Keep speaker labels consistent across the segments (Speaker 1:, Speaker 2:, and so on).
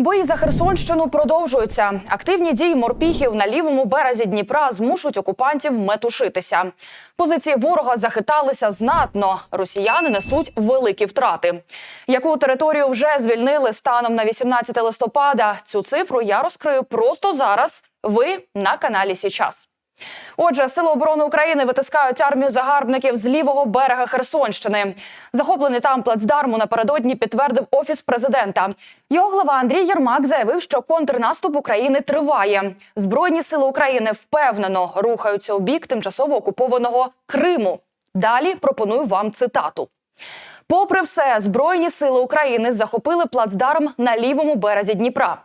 Speaker 1: Бої за Херсонщину продовжуються. Активні дії морпіхів на лівому березі Дніпра змушують окупантів метушитися. Позиції ворога захиталися знатно. Росіяни несуть великі втрати. Яку територію вже звільнили станом на 18 листопада? Цю цифру я розкрию просто зараз. Ви на каналі Січас. Отже, Сили оборони України витискають армію загарбників з лівого берега Херсонщини. Захоплений там плацдарму напередодні підтвердив офіс президента. Його глава Андрій Єрмак заявив, що контрнаступ України триває. Збройні сили України впевнено рухаються у бік тимчасово окупованого Криму. Далі пропоную вам цитату. Попри все, збройні сили України захопили плацдарм на лівому березі Дніпра.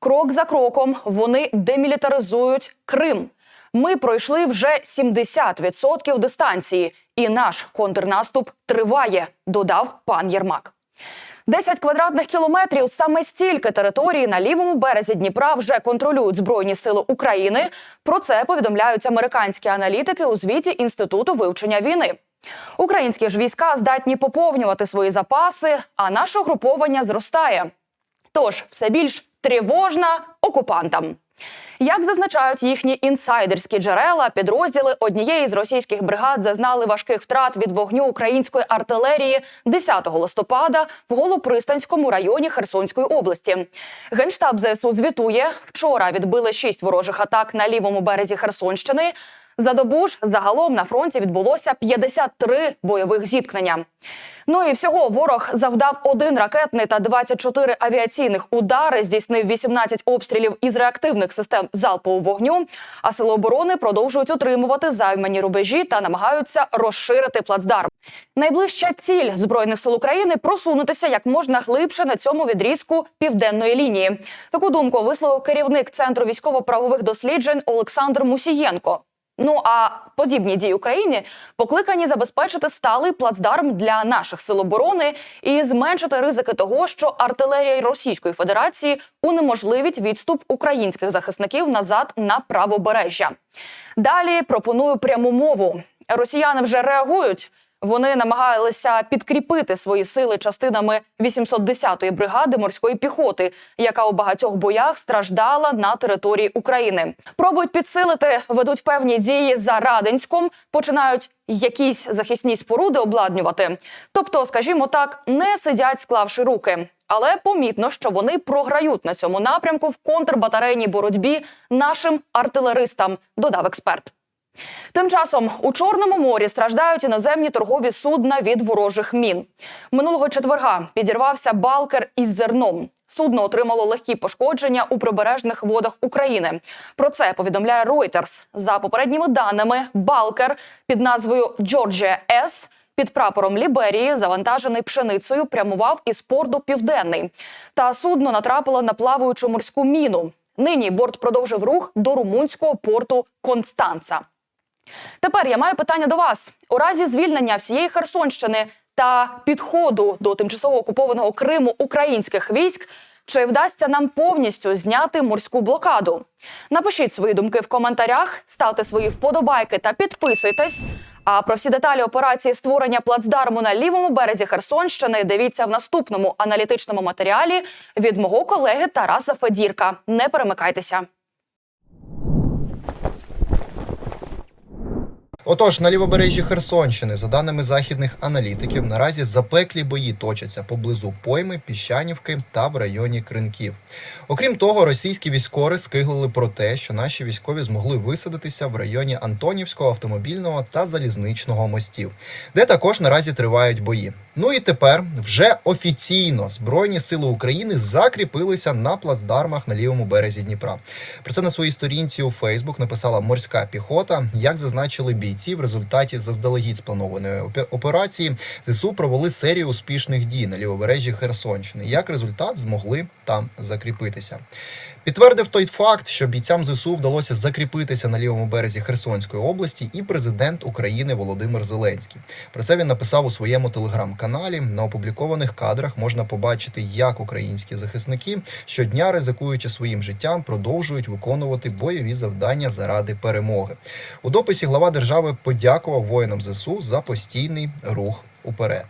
Speaker 1: Крок за кроком вони демілітаризують Крим. Ми пройшли вже 70% дистанції, і наш контрнаступ триває, додав пан Єрмак. 10 квадратних кілометрів саме стільки території на лівому березі Дніпра вже контролюють збройні сили України. Про це повідомляють американські аналітики у звіті інституту вивчення війни. Українські ж війська здатні поповнювати свої запаси, а наше угруповання зростає. Тож все більш тривожна окупантам. Як зазначають їхні інсайдерські джерела, підрозділи однієї з російських бригад зазнали важких втрат від вогню української артилерії 10 листопада в Голопристанському районі Херсонської області. Генштаб ЗСУ звітує, вчора відбили шість ворожих атак на лівому березі Херсонщини. За добу ж загалом на фронті відбулося 53 бойових зіткнення. Ну і всього ворог завдав один ракетний та 24 авіаційних удари, здійснив 18 обстрілів із реактивних систем залпового вогню. А сили оборони продовжують утримувати займані рубежі та намагаються розширити плацдарм. Найближча ціль збройних сил України просунутися як можна глибше на цьому відрізку південної лінії. Таку думку висловив керівник центру військово-правових досліджень Олександр Мусієнко. Ну а подібні дії України покликані забезпечити сталий плацдарм для наших сил оборони і зменшити ризики того, що артилерія Російської Федерації унеможливить відступ українських захисників назад на правобережжя. Далі пропоную пряму мову. Росіяни вже реагують. Вони намагалися підкріпити свої сили частинами 810-ї бригади морської піхоти, яка у багатьох боях страждала на території України. Пробують підсилити, ведуть певні дії за Радинськом, починають якісь захисні споруди обладнювати. Тобто, скажімо так, не сидять, склавши руки. Але помітно, що вони програють на цьому напрямку в контрбатарейній боротьбі нашим артилеристам, додав експерт. Тим часом у Чорному морі страждають іноземні торгові судна від ворожих мін. Минулого четверга підірвався балкер із зерном. Судно отримало легкі пошкодження у прибережних водах України. Про це повідомляє Reuters. За попередніми даними, балкер під назвою Georgia С під прапором Ліберії, завантажений пшеницею, прямував із порту Південний. Та судно натрапило на плаваючу морську міну. Нині борт продовжив рух до румунського порту Констанца. Тепер я маю питання до вас. У разі звільнення всієї Херсонщини та підходу до тимчасово окупованого Криму українських військ. Чи вдасться нам повністю зняти морську блокаду? Напишіть свої думки в коментарях, ставте свої вподобайки та підписуйтесь. А про всі деталі операції створення плацдарму на лівому березі Херсонщини дивіться в наступному аналітичному матеріалі від мого колеги Тараса Федірка. Не перемикайтеся.
Speaker 2: Отож, на лівобережжі Херсонщини, за даними західних аналітиків, наразі запеклі бої точаться поблизу пойми, Піщанівки та в районі Кринків. Окрім того, російські військові скиглили про те, що наші військові змогли висадитися в районі Антонівського автомобільного та залізничного мостів, де також наразі тривають бої. Ну і тепер вже офіційно Збройні сили України закріпилися на плацдармах на лівому березі Дніпра. Про це на своїй сторінці у Фейсбук написала морська піхота. Як зазначили бійці, в результаті заздалегідь спланованої операції ЗСУ провели серію успішних дій на лівобережжі Херсонщини. Як результат, змогли там закріпитися. Підтвердив той факт, що бійцям ЗСУ вдалося закріпитися на лівому березі Херсонської області, і президент України Володимир Зеленський. Про це він написав у своєму телеграм-каналі. На опублікованих кадрах можна побачити, як українські захисники щодня, ризикуючи своїм життям, продовжують виконувати бойові завдання заради перемоги. У дописі глава держави подякував воїнам ЗСУ за постійний рух уперед.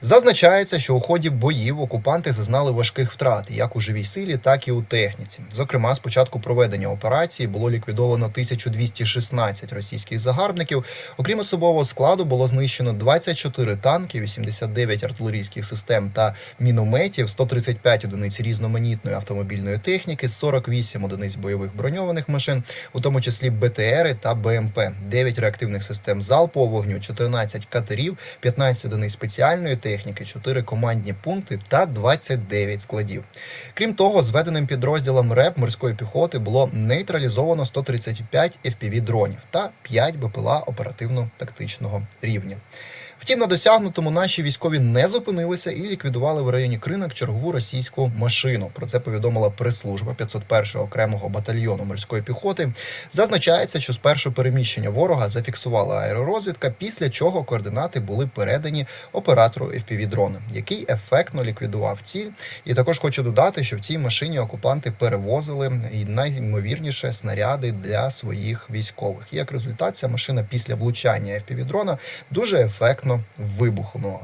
Speaker 2: Зазначається, що у ході боїв окупанти зазнали важких втрат як у живій силі, так і у техніці. Зокрема, з початку проведення операції було ліквідовано 1216 російських загарбників. Окрім особового складу, було знищено 24 танки, 89 артилерійських систем та мінометів, 135 одиниць різноманітної автомобільної техніки, 48 одиниць бойових броньованих машин, у тому числі БТРи та БМП, 9 реактивних систем залпового вогню, 14 катерів, 15 одиниць спеціальної техніки, 4 командні пункти та 29 складів. Крім того, зведеним підрозділом РЕП морської піхоти було нейтралізовано 135 fpv дронів та 5 БПЛА оперативно-тактичного рівня. Втім, на досягнутому наші військові не зупинилися і ліквідували в районі Кринок чергову російську машину. Про це повідомила прес-служба 501-го окремого батальйону морської піхоти. Зазначається, що спершу переміщення ворога зафіксувала аеророзвідка, після чого координати були передані оператору fpv дрона який ефектно ліквідував ціль. І також хочу додати, що в цій машині окупанти перевозили і найімовірніше снаряди для своїх військових. І як результат, ця машина після влучання fpv дрона дуже ефектно вибухнула.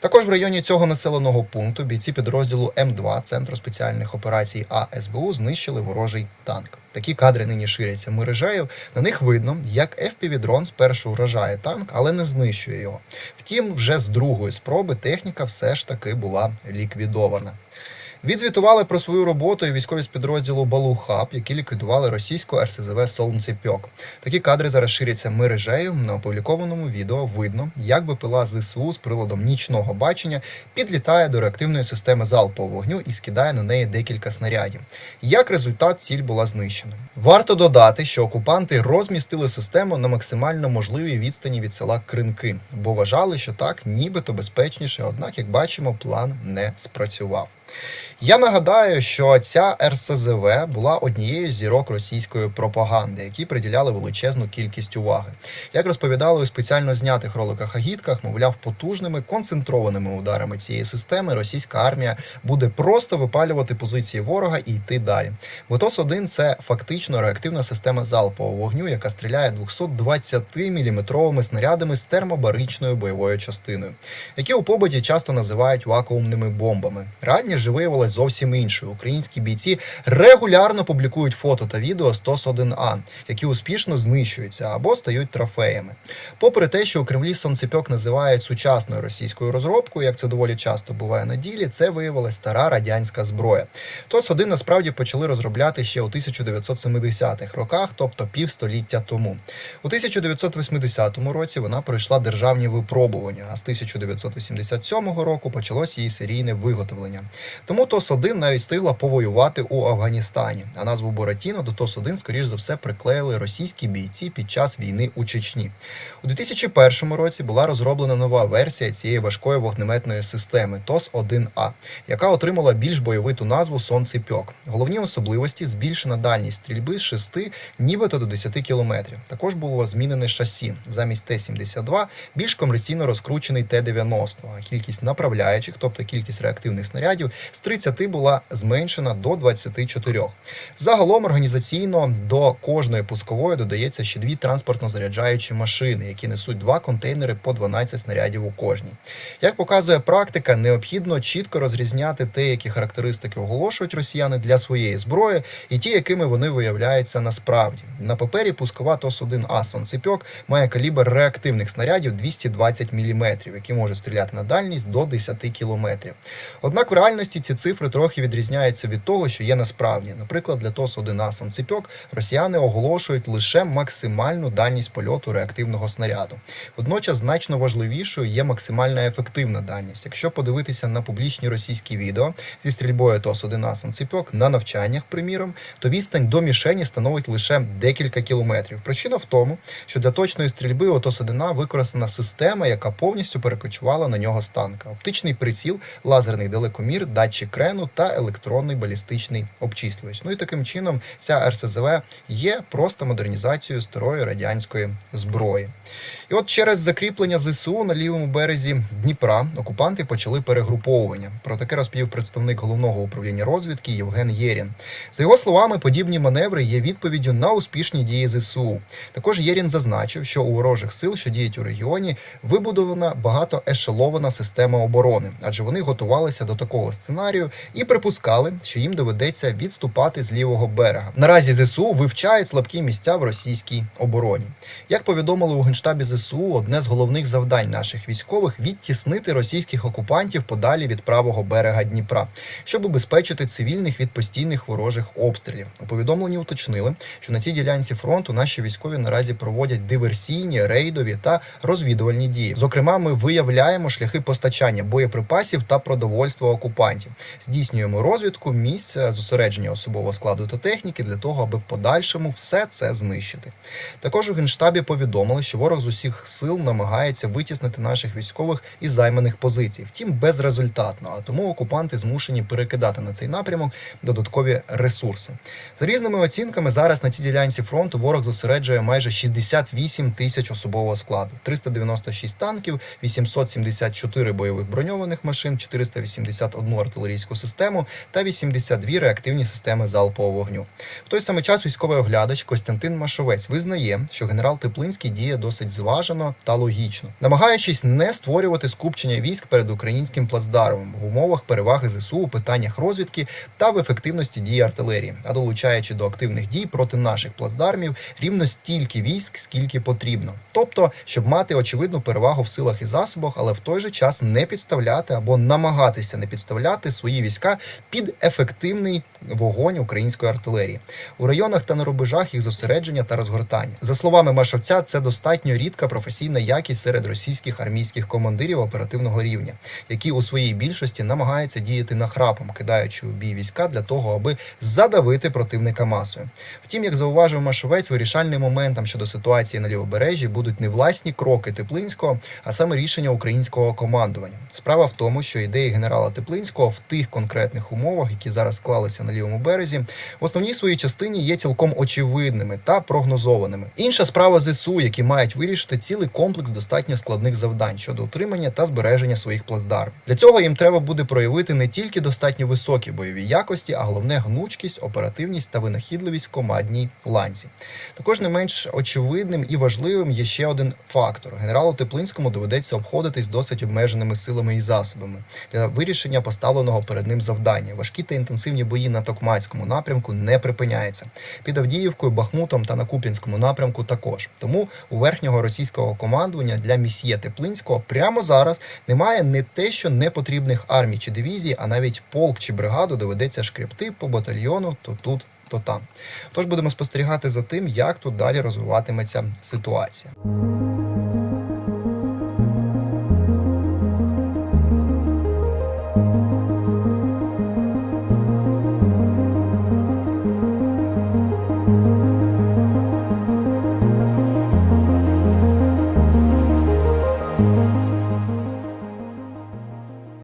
Speaker 2: Також в районі цього населеного пункту бійці підрозділу М2 Центру спеціальних операцій АСБУ знищили ворожий танк. Такі кадри нині ширяться мережею. На них видно, як FPV-дрон спершу вражає танк, але не знищує його. Втім, вже з другої спроби техніка все ж таки була ліквідована. Відзвітували про свою роботу і військові з підрозділу Балухаб, які ліквідували російську РСЗВ Солнцепьок. Такі кадри зараз ширяться мережею. На опублікованому відео видно, як БПЛА ЗСУ з приладом нічного бачення підлітає до реактивної системи залпового вогню і скидає на неї декілька снарядів. Як результат, ціль була знищена. Варто додати, що окупанти розмістили систему на максимально можливій відстані від села Кринки, бо вважали, що так нібито безпечніше. Однак, як бачимо, план не спрацював. Я нагадаю, що ця РСЗВ була однією зірок російської пропаганди, які приділяли величезну кількість уваги. Як розповідали у спеціально знятих роликах агітках, мовляв, потужними концентрованими ударами цієї системи російська армія буде просто випалювати позиції ворога і йти далі. Бо 1 це фактично реактивна система залпового вогню, яка стріляє 220-мм снарядами з термобаричною бойовою частиною, які у побуті часто називають вакуумними бомбами. Реальність же зовсім іншою. Українські бійці регулярно публікують фото та відео з ТОС-1А, які успішно знищуються або стають трофеями. Попри те, що у Кремлі сонцепьок називають сучасною російською розробкою, як це доволі часто буває на ділі, це виявилась стара радянська зброя. ТОС-1 насправді почали розробляти ще у 1970-х роках, тобто півстоліття тому. У 1980 році вона пройшла державні випробування, а з 1987 року почалось її серійне виготовлення. Тому ТОС-1 навіть встигла повоювати у Афганістані, а назву Буратіно до ТОС-1, скоріш за все, приклеїли російські бійці під час війни у Чечні. У 2001 році була розроблена нова версія цієї важкої вогнеметної системи ТОС-1А, яка отримала більш бойовиту назву Сонцепьок. Головні особливості збільшена дальність стрільби з 6 нібито до 10 кілометрів. Також було змінене шасі. Замість Т-72 більш комерційно розкручений Т-90, а кількість направляючих, тобто кількість реактивних снарядів, з 30 була зменшена до 24. Загалом організаційно до кожної пускової додається ще дві транспортно-заряджаючі машини, які несуть два контейнери по 12 снарядів у кожній. Як показує практика, необхідно чітко розрізняти те, які характеристики оголошують росіяни для своєї зброї, і ті, якими вони виявляються насправді. На папері пускова ТОС-1А «Сонцепьок» має калібр реактивних снарядів 220 мм, які можуть стріляти на дальність до 10 км. Однак в реальності ці цифри трохи відрізняються від того, що є насправді. Наприклад, для ТОС-1А «Сонцепьок» росіяни оголошують лише максимальну дальність польоту реактивного снаряду. Водночас значно важливішою є максимальна ефективна дальність. Якщо подивитися на публічні російські відео зі стрільбою ТОС-1А «Сонцепьок» на навчаннях, приміром, то відстань до мішені становить лише декілька кілометрів. Причина в тому, що для точної стрільби у ТОС-1А використана система, яка повністю перекочувала на нього з танка. Оптичний приціл, лазерний далекомір, датчик крен РГНу та електронний балістичний обчислювач. Ну і таким чином ця РСЗВ є просто модернізацією старої радянської зброї. І от через закріплення ЗСУ на лівому березі Дніпра окупанти почали перегруповування. Про таке розповів представник головного управління розвідки Євген Єрін. За його словами, подібні маневри є відповіддю на успішні дії ЗСУ. Також Єрін зазначив, що у ворожих сил, що діють у регіоні, вибудована багатоешелована система оборони, адже вони готувалися до такого сценарію і припускали, що їм доведеться відступати з лівого берега. Наразі ЗСУ вивчають слабкі місця в російській обороні. Як повідомили у генштабі ЗСУ, одне з головних завдань наших військових відтіснити російських окупантів подалі від правого берега Дніпра, щоб убезпечити цивільних від постійних ворожих обстрілів. У повідомленні уточнили, що на цій ділянці фронту наші військові наразі проводять диверсійні, рейдові та розвідувальні дії. Зокрема, ми виявляємо шляхи постачання боєприпасів та продовольства окупантів, здійснюємо розвідку місця зосередження особового складу та техніки для того, аби в подальшому все це знищити. Також у генштабі повідомили, що ворог з усіх сил намагається витіснити наших військових із займаних позицій, втім безрезультатно. А тому окупанти змушені перекидати на цей напрямок додаткові ресурси. За різними оцінками, зараз на цій ділянці фронту ворог зосереджує майже 68 тисяч особового складу, 396 танків, 874 бойових броньованих машин, 481 артилерійську систему та 82 реактивні системи залпового вогню. В той самий час військовий оглядач Костянтин Машовець визнає, що генерал Теплинський діє досить зважено та логічно, намагаючись не створювати скупчення військ перед українським плацдармом в умовах переваги ЗСУ у питаннях розвідки та в ефективності дії артилерії, а долучаючи до активних дій проти наших плацдармів рівно стільки військ, скільки потрібно. Тобто, щоб мати очевидну перевагу в силах і засобах, але в той же час не підставляти або намагатися не підставляти свої війська під ефективний вогонь української артилерії у районах та на рубежах їх зосередження та розгортання. За словами Машовця, це достатньо рідка професійна якість серед російських армійських командирів оперативного рівня, які у своїй більшості намагаються діяти нахрапом, кидаючи у бій війська для того, аби задавити противника масою. Втім, як зауважив Машовець, вирішальним моментом щодо ситуації на лівобережжі будуть не власні кроки Теплинського, а саме рішення українського командування. Справа в тому, що ідеї генерала Теплинського в тих конкретних умовах, які зараз склалися на лівому березі, в основній своїй частині є цілком очевидними та прогнозованими. Інша справа ЗСУ, які мають вирішити цілий комплекс достатньо складних завдань щодо утримання та збереження своїх плацдармів. Для цього їм треба буде проявити не тільки достатньо високі бойові якості, а головне гнучкість, оперативність та винахідливість в командній ланці. Також не менш очевидним і важливим є ще один фактор: генералу Теплинському доведеться обходитись досить обмеженими силами і засобами для вирішення поставленого перед ним завдання. Важкі та інтенсивні бої на Токмацькому напрямку не припиняються. Під Авдіївкою, Бахмутом та на Куп'янському напрямку також. Тому у верхнього російського командування для місьє Теплинського прямо зараз немає не те, що непотрібних армій чи дивізій, а навіть полк чи бригаду доведеться шкребти по батальйону то тут, то там. Тож будемо спостерігати за тим, як тут далі розвиватиметься ситуація.